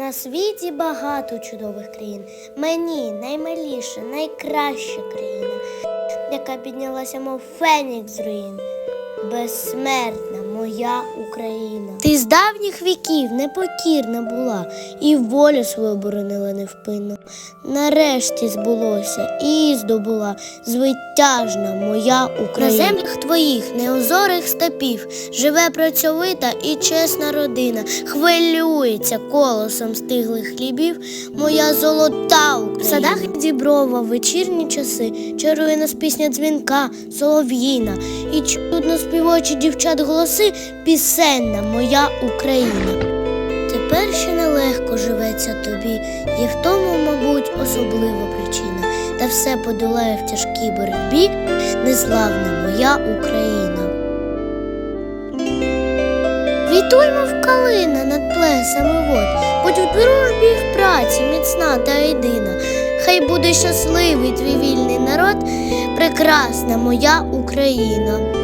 На світі багато чудових країн. Мені наймиліша, найкраща країна, яка піднялася, мов фенікс з руїн. Безсмертна моя Україна. Ти з давніх віків непокірна була, і волю свою боронила невпинно. Нарешті збулося і здобула звитяжна моя Україна. На землях твоїх неозорих степів живе працьовита і чесна родина, хвилюється колосом стиглих хлібів, моя золота Україна. В садах діброва вечірні часи чарує нас пісня дзвінка, солов'їна, і чудно співочі дівчат голоси пісенна моя Україна. Тепер ще нелегко живеться тобі, є в тому, мабуть, особлива причина, та все подолає в тяжкій боротьбі незламна моя Україна. Вітуймо в калина над плесами вод, будь у дружбі в праці міцна та єдина. Хай буде щасливий твій вільний народ, прекрасна моя Україна.